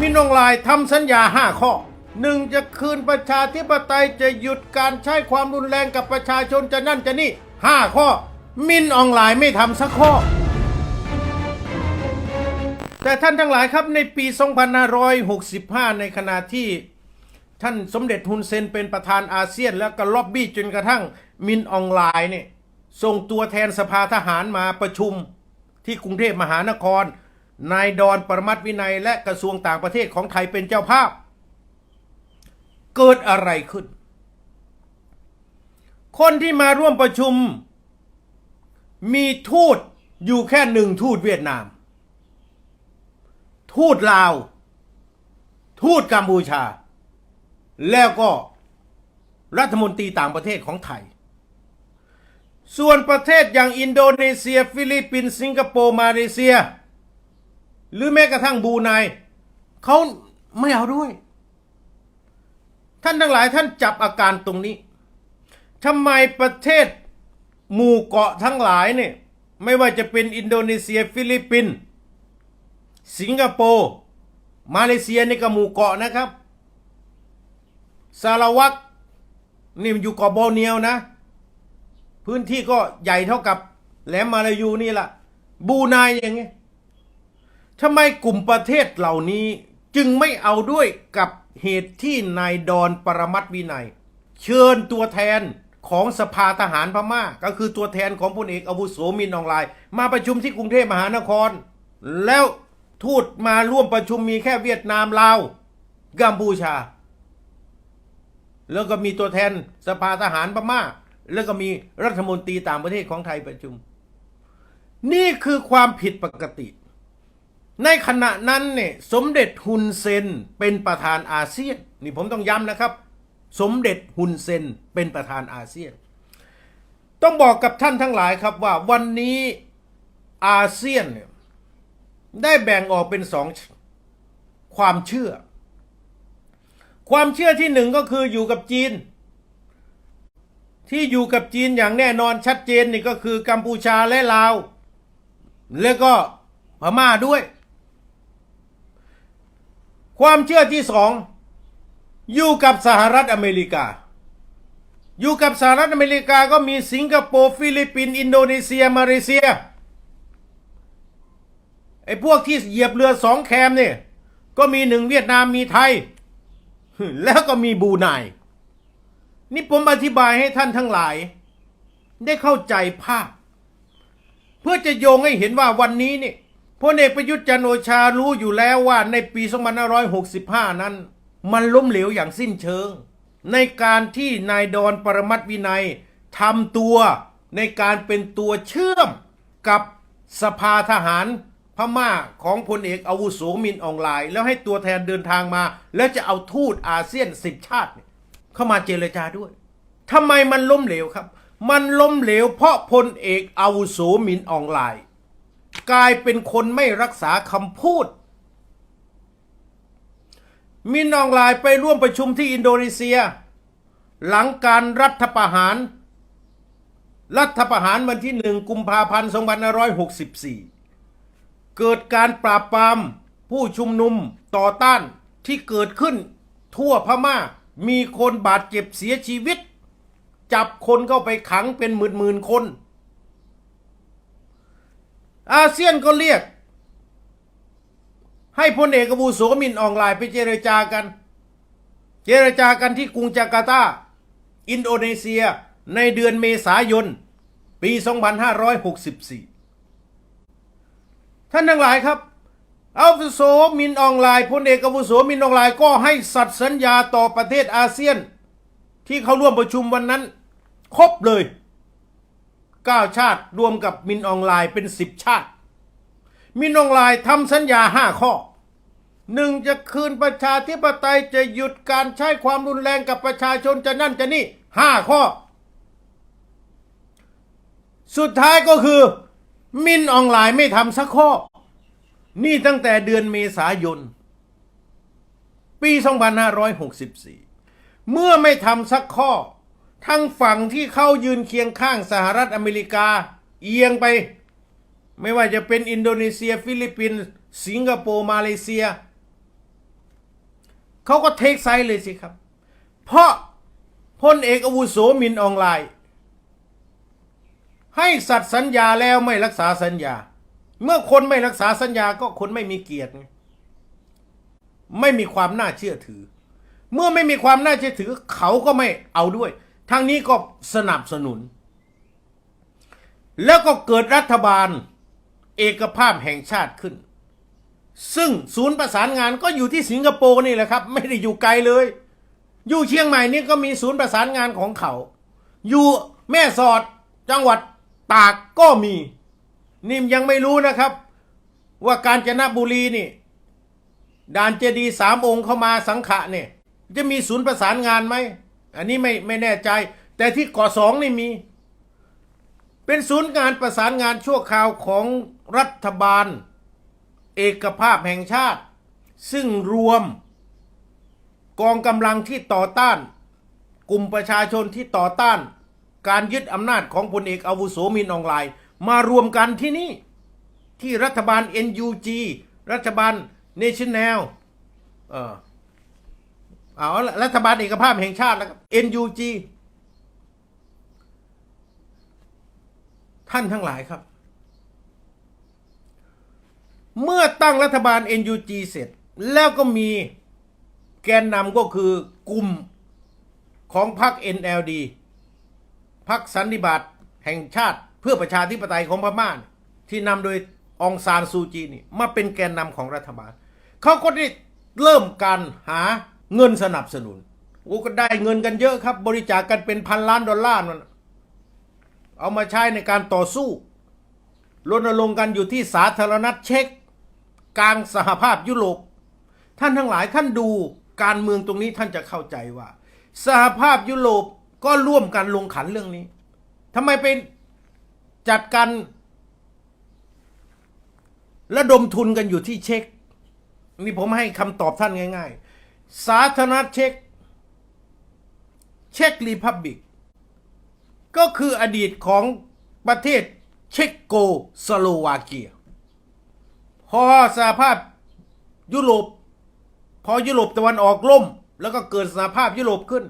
มินองลน์ทำสัญญา 5 ข้อหนึ่งจะคืนประชาธิปไตยจะหยุดการใช้ความรุนแรงกับประชาชนจะนั่นจะนี่ 5 ข้อ มินออนไลน์ไม่ทำสักข้อ แต่ท่านทั้งหลายครับในปี 2565 ในขณะที่ท่านสมเด็จฮุนเซนเป็นประธานอาเซียนแล้วก็ล็อบบี้จนกระทั่งมินออนไลน์เนี่ยส่งตัวแทนสภาทหารมาประชุมที่กรุงเทพมหานคร นายดอนปรมัตถ์วินัยและกระทรวงต่างประเทศของไทยเป็นเจ้าภาพ เกิดอะไรขึ้น คนที่มาร่วมประชุม มีทูตอยู่แค่หนึ่งทูตเวียดนาม ทูตลาว ทูตกัมพูชา แล้วก็รัฐมนตรีต่างประเทศของไทย ส่วนประเทศอย่างอินโดนีเซีย ฟิลิปปินส์สิงคโปร์มาเลเซีย หรือแม้กระทั่งบูไนเขาไม่เอาด้วย ท่านทั้งหลายท่านจับอาการตรงนี้ทำไมประเทศหมู่เกาะทั้งหลายเนี่ยไม่ว่าจะเป็นอินโดนีเซียฟิลิปปินส์สิงคโปร์มาเลเซียนี่ก็หมู่เกาะนะครับสารวัตรนี่มันอยู่เกาะโบเนียวนะ พื้นที่ก็ใหญ่เท่ากับแหลมมาลายูนี่แหละบูไนอย่างเงี้ย ทำไมกลุ่มประเทศเหล่านี้จึงไม่เอาด้วยกับเหตุที่นายดอนปรมัตวินัย เชิญตัวแทนของสภาทหารพม่า ก็คือตัวแทนของพลเอกอาวุโสมินอองลน์มาประชุมที่กรุงเทพมหานคร แล้วทูตมาร่วมประชุมมีแค่เวียดนามลาวกัมพูชา แล้วก็มีตัวแทนสภาทหารพม่า แล้วก็มีรัฐมนตรีต่างประเทศของไทยประชุม นี่คือความผิดปกติ ในขณะนั้นเนี่ยสมเด็จฮุนเซนเป็นประธานอาเซียนนี่ผมต้องย้ำนะครับ สมเด็จฮุนเซนเป็นประธานอาเซียน ต้องบอกกับท่านทั้งหลายครับว่าวันนี้อาเซียนเนี่ยได้แบ่งออกเป็นสองความเชื่อ ความเชื่อที่หนึ่งก็คืออยู่กับจีน ที่อยู่กับจีนอย่างแน่นอนชัดเจนนี่ก็คือกัมพูชาและลาว แล้วก็พม่าด้วย ความเชื่อที่สองอยู่กับสหรัฐอเมริกา อยู่กับสหรัฐอเมริกาก็มีสิงคโปร์ฟิลิปปินส์อินโดนีเซียมาเลเซียไอ้พวกที่เหยียบเรือสองแคมเนี่ยก็มีหนึ่งเวียดนามมีไทย แล้วก็มีบูไนนี่ผมอธิบายให้ท่านทั้งหลาย ได้เข้าใจภาพ เพื่อจะโยงให้เห็นว่าวันนี้เนี่ย พลเอกประยุทธ์จันโอชารู้อยู่แล้วว่าในปี 2565 นั้น มันล้มเหลวอย่างสิ้นเชิง ในการที่นายดอนปรมัตวินัยทำตัวในการเป็นตัวเชื่อมกับสภาทหารพม่าของพลเอกอาวุโสมินอองไลน์ แล้วให้ตัวแทนเดินทางมา แล้วจะเอาทูตอาเซียนสิบชาติ เข้ามาเจรจาด้วยทำไมมันล้มเหลวครับ มันล้มเหลวเพราะพลเอกอาวุโสมินอองไลน์ กลายเป็นคนไม่รักษาคำพูด มินอองไลน์ไปร่วมประชุมที่อินโดนีเซีย หลังการรัฐประหาร รัฐประหารวันที่หนึ่งกุมภาพันธ์2564 เกิดการปราบปรามผู้ชุมนุมต่อต้านที่เกิดขึ้นทั่วพม่ามีคนบาดเจ็บเสียชีวิต จับคนเข้าไปขังเป็นหมื่นๆคน อาเซียนก็เรียก ให้พลเอกอาวุโสมินออนไลน์ไปเจรจากัน เจรจากันที่กรุงจาการ์ตา อินโดนีเซียในเดือนเมษายน ปี 2564 ท่านทั้งหลายครับอาวุโสมินออนไลน์พลเอกอาวุโสมินออนไลน์ก็ให้สัตย์สัญญาต่อประเทศอาเซียน ที่เขาร่วมประชุมวันนั้น ครบเลย 9 ชาติ รวมกับมินออนไลน์เป็น 10 ชาติ มินออนไลน์ทำสัญญา 5 ข้อหนึ่งจะคืนประชาธิปไตยจะหยุดการใช้ความรุนแรงกับประชาชนจะนั่นจะนี่5ข้อ สุดท้ายก็คือ มินออนไลน์ไม่ทำสักข้อ นี่ตั้งแต่เดือนเมษายน ปี 2564 เมื่อไม่ทำสักข้อ ทั้งฝั่งที่เข้ายืนเคียงข้างสหรัฐอเมริกา เอียงไป ไม่ว่าจะเป็นอินโดนีเซีย ฟิลิปปินส์สิงคโปร์มาเลเซียเขาก็เทคไซด์เลยสิครับ เพราะพลเอกอาวุโสมินออนไลน์ ให้สัตย์สัญญาแล้วไม่รักษาสัญญา เมื่อคนไม่รักษาสัญญาก็คนไม่มีเกียรติไงไม่มีความน่าเชื่อถือ เมื่อไม่มีความน่าเชื่อถือ เขาก็ไม่เอาด้วย ทางนี้ก็สนับสนุน แล้วก็เกิดรัฐบาลเอกภาพแห่งชาติขึ้น ซึ่งศูนย์ประสานงานก็อยู่ที่สิงคโปร์นี่แหละครับ ไม่ได้อยู่ไกลเลย อยู่เชียงใหม่นี่ก็มีศูนย์ประสานงานของเขา อยู่แม่สอดจังหวัดตากก็มีนี่ยังไม่รู้นะครับ ว่าการจนบุรีนี่ด่านเจดีสามองค์เข้ามาสังขะเนี่ย จะมีศูนย์ประสานงานไหม อันนี้ไม่ไม่แน่ใจ แต่ที่เกาะสองนี่มี เป็นศูนย์งานประสานงานชั่วคราวของรัฐบาล เอกภาพแห่งชาติ ซึ่งรวม กองกำลังที่ต่อต้าน กลุ่มประชาชนที่ต่อต้าน การยึดอำนาจของพลเอกอาวุโสมินออนไลน์มารวมกันที่นี่ ที่รัฐบาล NUG รัฐบาล National เออ เอารัฐบาลเอกภาพแห่งชาติแล้วครับ NUG ท่านทั้งหลายครับ เมื่อตั้งรัฐบาล NUG เสร็จ แล้วก็มีแกนนำก็คือกลุ่มของพรรค NLD พรรคสันนิบาตแห่งชาติเพื่อประชาธิปไตยของพม่าที่นำโดยองซานซูจีนี่มาเป็นแกนนำของรัฐบาล เขาก็ได้เริ่มการหา เงินสนับสนุนโอ้ก็ได้เงินกันเยอะครับ บริจาคกันเป็นพันล้านดอลลาร์นั่นน่ะเอามาใช้ในการต่อสู้รณรงค์กันอยู่ที่สาธารณรัฐเช็กกลางสหภาพยุโรปท่านทั้งหลายท่านดูการเมืองตรงนี้ท่านจะเข้าใจว่า สหภาพยุโรปก็ร่วมกันลงขันเรื่องนี้ทำไมเป็นจัดการระดมทุนกันอยู่ที่เช็กนี่ผมให้คำตอบท่านง่าย ๆ สาธารณรัฐเช็กเช็กรีพับบิก ก็คืออดีตของประเทศเช็กโกสโลวาเกีย พอสหภาพยุโรป พอยุโรปตะวันออกล่ม แล้วก็เกิดสหภาพยุโรปขึ้น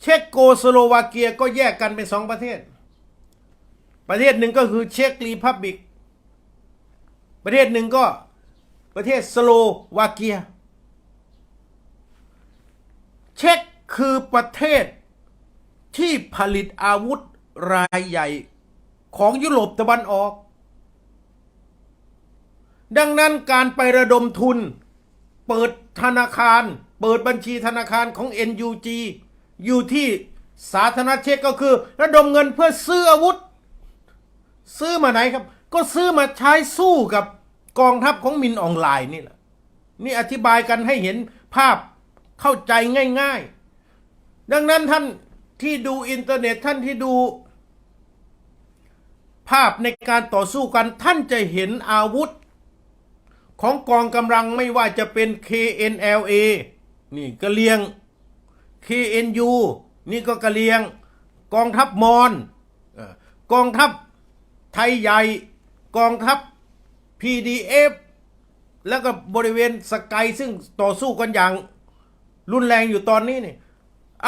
เช็กโกสโลวาเกียก็แยกกันเป็นสองประเทศ ประเทศหนึ่งก็คือเช็กรีพับบิก ประเทศหนึ่งก็ประเทศสโลวาเกีย เช็กคือประเทศที่ผลิตอาวุธรายใหญ่ของยุโรปตะวันออก ดังนั้นการไประดมทุน เปิดธนาคาร เปิดบัญชีธนาคารของ NUG อยู่ที่สาธารณเช็กก็คือ ระดมเงินเพื่อซื้ออาวุธ ซื้อมาไหนครับ ก็ซื้อมาใช้สู้กับกองทัพของมินออนไลน์นี่แหละ นี่อธิบายกันให้เห็นภาพ เข้าใจง่าย ๆ ดังนั้นท่านที่ดูอินเทอร์เน็ตท่านที่ดู ภาพในการต่อสู้กันท่านจะเห็นอาวุธ ของกองกำลังไม่ว่าจะเป็น KNLA นี่กะเลียง KNU นี่ก็กะเลียง กองทัพมอญเอ่อกองทัพไทยใหญ่ กองทัพ PDF แล้วก็บริเวณสกายซึ่งต่อสู้กันอย่าง รุนแรงอยู่ตอนนี้นี่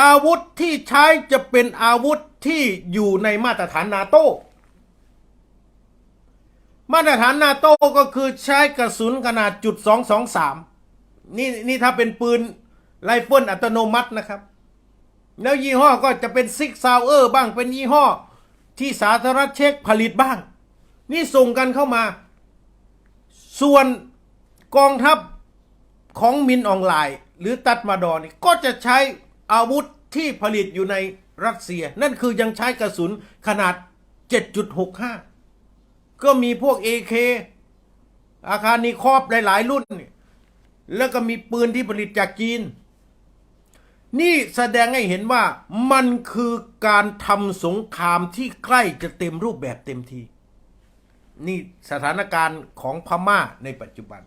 อาวุธที่ใช้จะเป็นอาวุธที่อยู่ในมาตรฐานนาโต้มาตรฐานนาโต้ก็คือใช้กระสุนขนาดจุดสองสองสามนี่นี่ถ้าเป็นปืนไรเฟิลอัตโนมัตินะครับ แล้วยี่ห้อก็จะเป็นซิกซาวเออร์บ้างเป็นยี่ห้อที่สาธารณรัฐเช็กผลิตบ้าง นี่ส่งกันเข้ามา ส่วนกองทัพของมินออนไลน์ หรือตัดมาดอนี่ก็จะใช้อาวุธที่ผลิตอยู่ในรัสเซีย นั่นคือยังใช้กระสุนขนาด 7.65 ก็มีพวก AK อาคารนิครอบหลาย ๆ รุ่น แล้วก็มีปืนที่ผลิตจากจีน นี่แสดงให้เห็นว่ามันคือการทำสงครามที่ใกล้จะเต็มรูปแบบเต็มที นี่สถานการณ์ของพม่าในปัจจุบัน